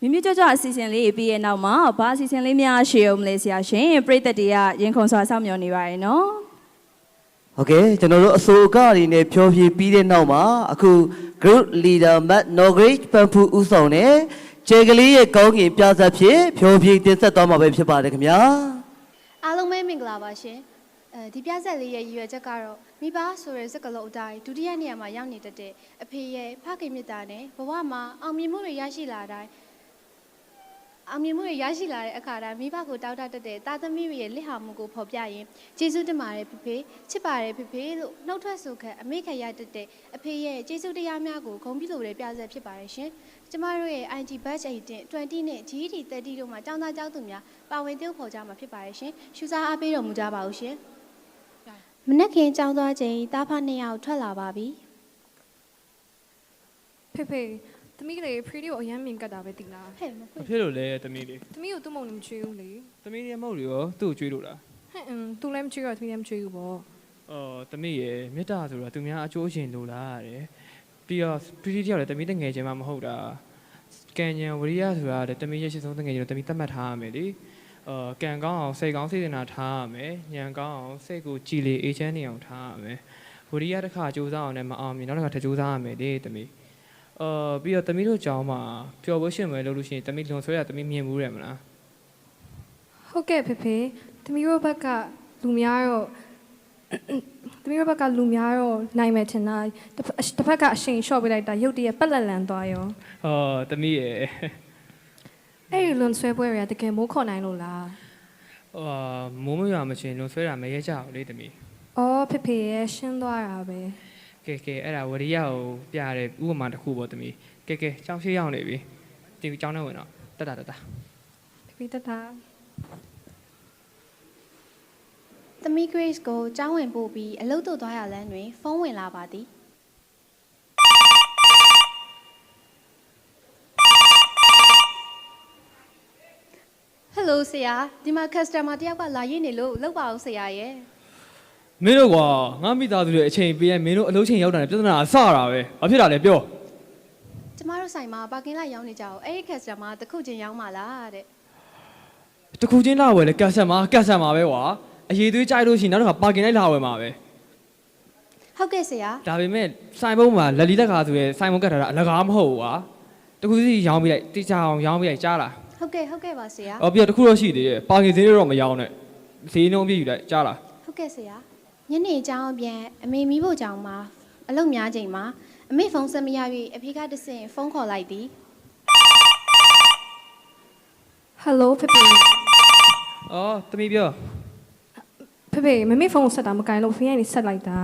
မြမြကြွကြွအစီအစဉ်လေးပြီးရဲ့နောက်မှာဘာအစီအစဉ်လေးများရှေ့အောင်မလဲဆရာရှင်ပရိသတ်တွေကရင်ခုန်စွာစောင့်မျှော်နေပါရဲ့နော်ဟုတ်ကဲ့ကျွန်တော်တို့အစိုးအကအနေနဲ့ဖြောပြပြီးတဲ့နောက်မှာအခု group leader Matt Norgate ပန်ဖူဦးဆောင်တဲ့ခြေကလေးရဲ့ကောင်းကင်ပြဆက်ဖြင့်ဖြောပြတင်ဆက်သွားမှာပဲဖြစ်ပါတယ်ခင်ဗျာအားလုံးပဲမင်္ဂလာပါရှင်အဲဒီပြဆက်လေးရဲ့ရည်ရွယ်ချက်ကတော့မိဘဆိုတဲ့စကားလုံးအတိုင်းဒုတိယနေရာမှာရောက်နေတတ်တဲ့အဖေရဲ့ဖခင်မြတ်တာနဲ့ဘဝမှာအောင်မြင်မှုတွေရရှိလာတိုင်း အောင်မြင်မှုတွေရရှိလာတဲ့အခါတိုင်းမိဘကိုတောက်တတတ်တဲ့တာသမီတွေရဲ့လက်ဟာမှုကိုဖော်ပြရင်ကျေးဇူးတင်ပါတယ်ဖေဖေချစ်ပါတယ်ဖေဖေလို့နှုတ်ထွက်ဆိုခတ်အမိခရတတ်တဲ့အဖေရဲ့ကျေးဇူးတရားများကိုဂုဏ်ပြုလို့တဲ့ပြဆက်ဖြစ်ပါတယ်ရှင်ကျမတို့ရဲ့ IG batch 18 20နဲ့ GED 30တို့မှာចောင်းသားကျောင်းသူများပါဝင်ပြုတ်ဖော်ကြမှာဖြစ်ပါတယ်ရှင်ရှူစားအားပေးတော်မူကြပါဦးရှင်မနက်ခင်းចောင်းသွားချိန်တားဖနှစ်ယောက်ထွက်လာပါပြီဖေဖေ သမီးလေးဖရီဒီကိုအရမ်းမြင်ကတ်တာပဲတိလားဟဲ့မဖွမင့်ဖြစ်လို့လဲသမီးလေးသမီးကိုသူ့မုံနဲ့မချွေးဘူးလေသမီးရဲ့မဟုတ်လေရောသူ့ကိုကြွေးလို့လားဟဲ့အင်းသူလည်းမချွေးတော့သမီးလည်းမချွေးဘူးပေါ့အော်သမီးရဲ့မေတ္တာဆိုတာသူများအကျိုးရှင်လို့လားတဲ့ပြီးတော့ပရီတယောက်လည်းသမီးတငယ်ချင်းမှမဟုတ်တာကံဉဏ်ဝရိယဆိုတာတဲ့သမီးရဲ့ရှစ်ဆုံးတငယ်ချင်းလို့သမီးသတ်မှတ်ထားရမယ်လေအော်ကံကောင်းအောင်စိတ်ကောင်းစေတနာထားရမယ်ဉာဏ်ကောင်းအောင်စိတ်ကိုကြည်လေအေးချမ်းနေအောင်ထားရမယ်ဝရိယတစ်ခါကြိုးစားအောင်လည်းမအောင်မြင်နောက်တစ်ခါထပ်ကြိုးစားရမယ်လေသမီး အော်ပြီးတော့သမီးတို့ကြောင်းမှာပျော်ဖို့ရှင်မယ်လို့လို့ရှိရင်သမီးလွန်ဆွဲရသမီးမြင်မှုတယ်မလားဟုတ်ကဲ့ဖေဖေသမီးတို့ဘက်ကလူများတော့သမီးတို့ဘက်ကလူများတော့နိုင်မယ်ထင်တာတစ်ဖက်တစ်ဖက်ကအရှိန်လျှော့ပေးလိုက်တာရုတ်တရက်ပက်လက်လန်သွားရောအော်သမီးရဲ့အဲ့ဒီလွန်ဆွဲပွဲတွေကတကယ်မိုးခေါ်နိုင်လို့လားဟိုဟာမိုးမရွာမချင်းလွန်ဆွဲတာမရဲကြဘူးလေသမီးအော်ဖေဖေရဲ့ရှင်းသွားတာပဲ ကဲကဲအဲ့ဒါဝရိယကိုပြတဲ့ဥပမာတစ်ခုပေါ့သမီးကဲကဲကြောင်းရှိရောက်နေပြီဒီကြောင်းနဲ့ဝင်တော့တတတတဖေဖေတတ်တာသမီး Grace ကိုကျောင်းဝင်ပို့ပြီးအလုပ်တို့သွားရလမ်းတွင်ဖုန်းဝင်လာပါသည်ဟယ်လိုဆရာဒီမှာ customer တယောက်ကလာရင်းနေလို့လောက်ပါအောင်ဆရာရဲ့ မင်းတို့ကွာငါမိသားစုရဲ့အချိန်ပေးရင်မင်းတို့အလုပ်ချိန်ရောက်တာနဲ့ပြဿနာအစတာပဲဘာဖြစ်တာလဲပြောကျမတို့ဆိုင်မှာပါကင်လိုက်ရောင်းနေကြအောင်အဲ့ဒီ customer တစ်ခုချင်းရောင်းပါလားတဲ့တခုချင်းလာဝယ်လဲကတ်ဆက်မှာကတ်ဆက်မှာပဲကွာအရေးသွေးကြိုက်လို့ရှိရင်နောက်တစ်ခါပါကင်လိုက်လာဝယ်မှာပဲဟုတ်ကဲ့ဆရာဒါပေမဲ့စိုင်ဘုံမှာလက်လီလက်ကားဆိုရဲစိုင်ဘုံကတ်ထားတာအလကားမဟုတ်ဘူးကွာတခုစီရောင်းပြလိုက်တိကျအောင်ရောင်းပြလိုက်ကြားလားဟုတ်ကဲ့ဟုတ်ကဲ့ပါဆရာအော်ပြီးတော့တခုတော့ရှိသေးတယ်ပါကင်ဈေးတော့မရောင်းနဲ့ဈေးနှုန်းပြည့်ယူလိုက်ကြားလားဟုတ်ကဲ့ဆရာ ညနေကျောင်းအပြန်အမေမိဖို့ကျောင်းမှာအလုပ်များချိန်မှာအမေဖုန်းဆက်မရ၍အဖေကတဆင့်ဖုန်းခေါ်လိုက်သည်ဟယ်လိုဖေဖေအော်သမီးပြောဖေဖေမမေဖုန်းကိုဆက်တာမကင်လို့ဖေကနေဆက်လိုက်တာ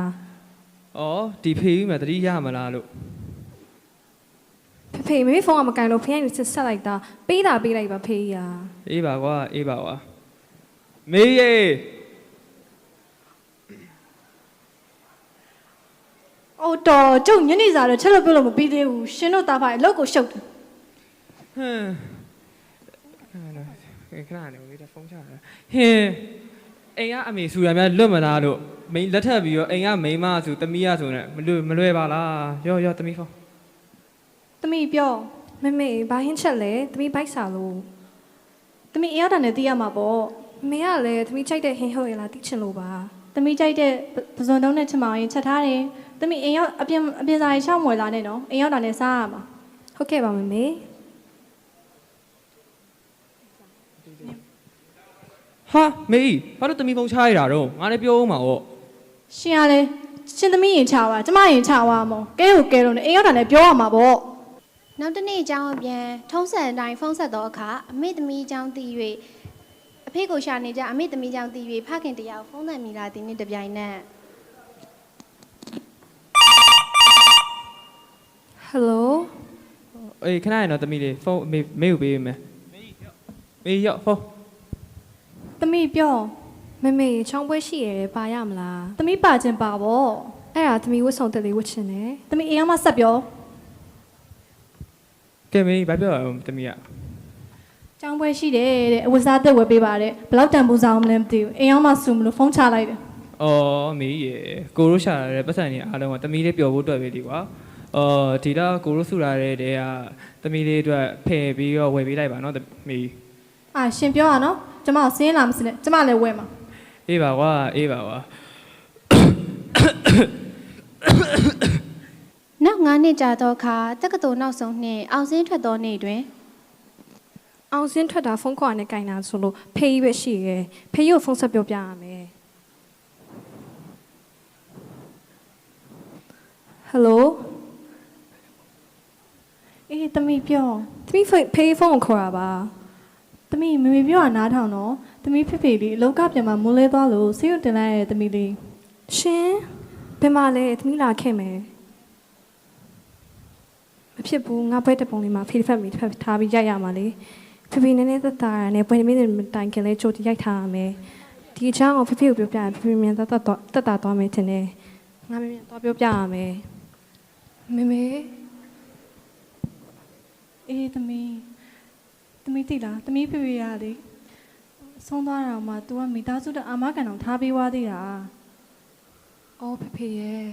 အော်ဒီဖေးကြီးမှာတတိရမလားလို့ဖေဖေမမေဖုန်းကမကင်လို့ဖေကနေဆက်ဆက်လိုက်တာပေးတာပေးလိုက်ပါဖေးရာအေးပါကွာအေးပါကွာမေးရေ။ တော်ကျုပ်ညနေစာတော့ချက်လို့ပြုတ်လို့မပြီးသေးဘူး။ရှင်တို့တာဖာအလုပ်ကိုရှုပ်တယ်ဟမ်ခဏနေဦးလေးဖုန်းချတာဟင်းအိမ်ကအမေဆူရများလွတ်မလားလို့မိန်လက်ထပ်ပြီးတော့အိမ်ကမိန်းမဆိုတမီးရဆိုနဲ့မလွယ်မလွယ်ပါလားရောရောတမီးဖုန်း။သမီးပြောမမေဘာဟင်းချက်လဲသမီးဘိုက်စာလို့။သမီးအရောက်တာနဲ့သိရမှာပေါ့မမေကလည်းသမီးကြိုက်တဲ့ဟင်းဟုတ်ရလားသိချင်လို့ပါ။သမီးကြိုက်တဲ့ပဇွန်တုံးနဲ့ချမောင်ရင်ချက်ထားတယ်။ သမီးအိမ်ရောက်အပြင်အပြင်စာရေးရှောက်မွယ်လာနဲ့နော်။အိမ်ရောက်တာနဲ့စားရမှာဟုတ်ကဲ့ပါမမေဟာမေးဘာလို့တမီးဖုန်းချရတာတော့ငါလည်းပြောဦးမှာပေါ့။ရှင်ကလည်းရှင်သမီးရင်ချပါကျမရင်ချပါမော။ကဲကိုကဲတော့နဲ့အိမ်ရောက်တာနဲ့ပြောရမှာပေါ့နောက်တစ်နေ့ကျောင်းအပြန်ထုံးစံအတိုင်းဖုန်းဆက်သောအခါအမေသမီးကျောင်းတည်၍အဖေကိုရှာနေကြအမေသမီးကျောင်းတည်၍ဖခင်တယောက်ဖုန်းဆက်မိလာသည်နှင့်တပြိုင်နက် ဟယ်လိုအေးခဏရတော့တမီးလေးဖုန်းမေးမေးကိုပေးမယ်မေးရောဖုန်း။သမီးပြောမမေချောင်းပွဲရှိရယ်ပါရမလားသမီးပါခြင်းပါပေါ့အဲ့ဒါသမီးဝတ်ဆောင်တက်လေးဝတ်ချင်တယ်။သမီးအိမ်ရောက်မှဆက်ပြောကဲမေးဘာပြောရအောင်တမီးက။ကျောင်းပွဲရှိတယ်တဲ့အဝတ်စားသက်ဝယ်ပေးပါတဲ့။ဘယ်လောက်တန်ဖိုးစားအောင်မလဲမသိဘူး။အိမ်ရောက်မှဆူမလို့ဖုန်းချလိုက်တယ်အော်မေးရေကိုရိုးရှာရတဲ့ပတ်စံကြီးအားလုံးကတမီးလေးပျော်ဖို့အတွက်ပဲဒီကွာ အော်ဒီတော့ကိုရိုးဆူလာတဲ့တဲကသမီးလေးအတွက်ဖယ်ပြီးတော့ဝယ်ပေးလိုက်ပါနော်သမီးအာရှင်ပြောရနော်ကျမကိုစင်းလာမစနဲ့ကျမလည်းဝဲမှာအေးပါကွာအေးပါကွာနောက်9နှစ်ကြာသောအခါတက္ကသိုလ်နောက်ဆုံးနှစ်အောင်စင်းထွက်သောနေ့တွင်အောင်စင်းထွက်တာဖုန်းခေါ်နဲ့ကင်တာဆိုလို့ဖေးကြီးပဲရှိရယ်ဖေးကြီးကိုဖုန်းဆက်ပြောပြရမယ်ဟယ်လို အေးသမီးပြောသမီးဖေးဖေးဖုန်းကိုခေါ်တာပါသမီးမေမေပြောတာနားထောင်နော်သမီးဖေဖေလေးအလောက်ကပြန်มาမိုးလဲသွားလို့ဆေးရုံတင်လိုက်ရတဲ့သမီးလေးရှင်ဘယ်မှာလဲသမီးလာခဲ့မယ်မဖြစ်ဘူးငါဘွဲတပုံလေးမှာဖေးဖက်မီတစ်ဖက်ထားပြီးရိုက်ရမှာလေဖေဖေနည်းနည်းသက်သာရနဲ့ဘွဲမင်းတွေတိုင်ခင်လဲချိုးတရိုက်ထားရမယ်ဒီအချောင်းကိုဖေဖေကိုပြောပြရင်ဖေဖေမြန်သက်သက်တော့သက်သာသွားမယ်ထင်တယ်ငါမြန်မြန်တော့ပြောပြရမယ်မေမေ အေးသမီးသမီးသိလားသမီးဖေဖေရလေဆုံးသွားတာမှ तू ကမိသားစုတဲ့အာမခံအောင်ထားပေးသွားသေးတာအော်ဖေဖေရဲ့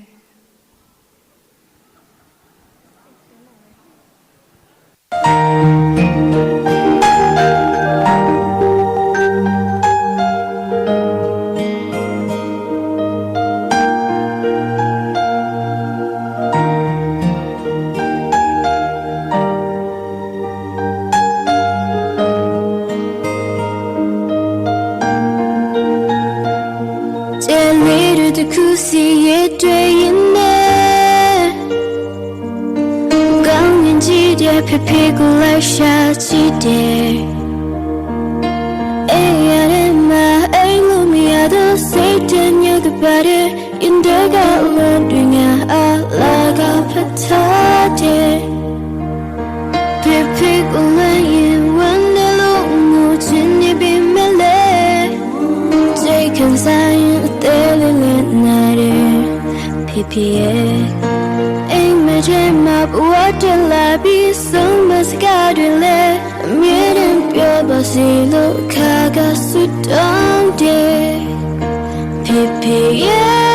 စီရဲ့တွေ့ရင်နဲ့ကောင်းရင်ကြည့်တဲ့ဖေဖေကိုလိုက်ရှာကြည့်တယ်အေးရတဲ့မှာအိမ်လို့မရတော့စိတ်တညကပါတဲ့ in the garden တွင်ငါအလာကဖတ်ထားတယ်ဖေဖေကိုလိုက် pie image map what a labi some mascadule mir in pio basilo kaga sudan de pie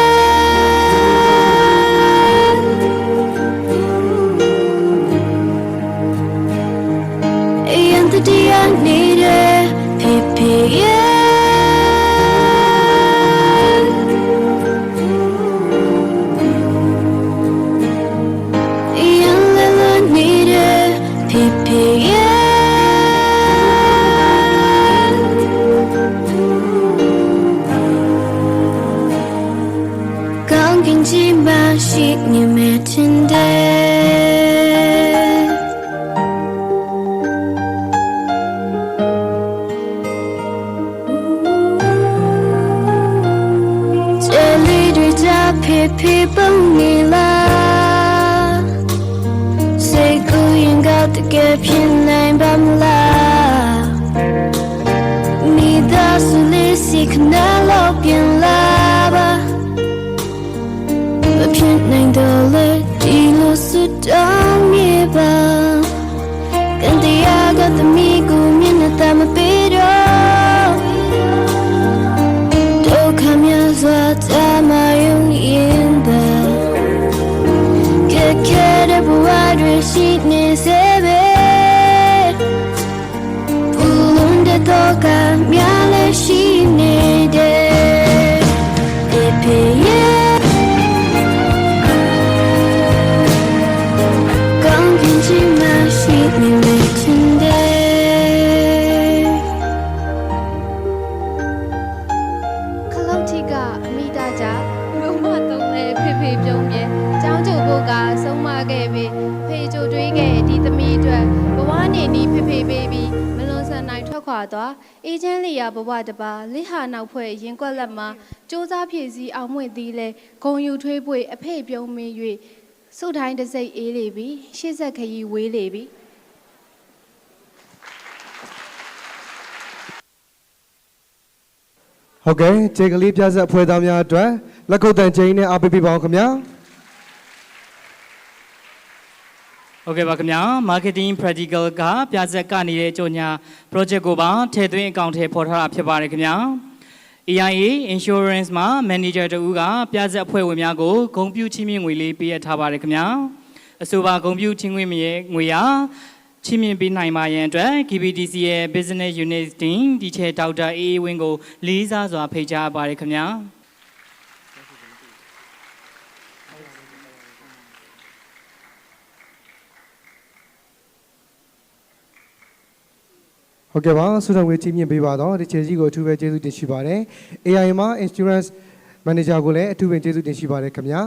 and the dia 남긴지만 신이 맺힌데 젤리를 잡힐 피봉이라 새구인 가득해 빛난 밤라 믿어 순을 시그널로 변라 can't name the အတွက်ဘဝနေနီးဖေဖေပေးပြီးမလွန်ဆန်နိုင်ထွက်ခွာသွားအေးချမ်းလျာဘဝတပါလိဟာနောက်ဖွဲ့ရင်ကွက်လက်မှာစူးစားဖြည့်စည်းအောင်မွင့်သည်လဲဂုံယူထွေးပွေအဖေပြုံးမင်း၍စုတိုင်းတစ်စိတ်အေးလေပြီရှေ့ဆက်ခရီးဝေးလေပြီဟုတ်ကဲ့ခြေကလေးပြဆက်ဖွဲ့သားများအတွက်လက်ကုပ်တန်ချိန်နဲ့အားပေးပေးပါအောင်ခင်ဗျာ ဟုတ်ကဲ့ပါခင်ဗျာ marketing practical ကပြဆက်ကနေတဲ့အကြောညာ project ကိုပါထည့်သွင်းအကောင့်ထဲပေါ်ထားတာဖြစ်ပါတယ်ခင်ဗျာ AIA insurance မှာ manager တူကပြဆက်အဖွဲ့ဝင်များကိုဂုဏ်ပြုချီးမြှင့်ငွေလေးပေးအပ်ထားပါတယ်ခင်ဗျာအဆိုပါဂုဏ်ပြုချင်းခွင့်မြရဲ့ငွေရာချီးမြှင့်ပေးနိုင်ပါရန်အတွက် KBDC ရဲ့ Business Unit Team ဒီချေဒေါက်တာအေးအေးဝင်းကိုလေးစားစွာဖိတ်ကြားပါရခင်ဗျာ ဟုတ်ကဲ့ပါဆုတော်ဝေကြီးမြင့်ပေးပါတော့ဒီချေကြီးကိုအထူးပဲကျေးဇူးတင်ရှိပါတယ် AI မှာ Insurance Manager ကိုလည်းအထူးပဲကျေးဇူးတင်ရှိပါတယ်ခင်ဗျာ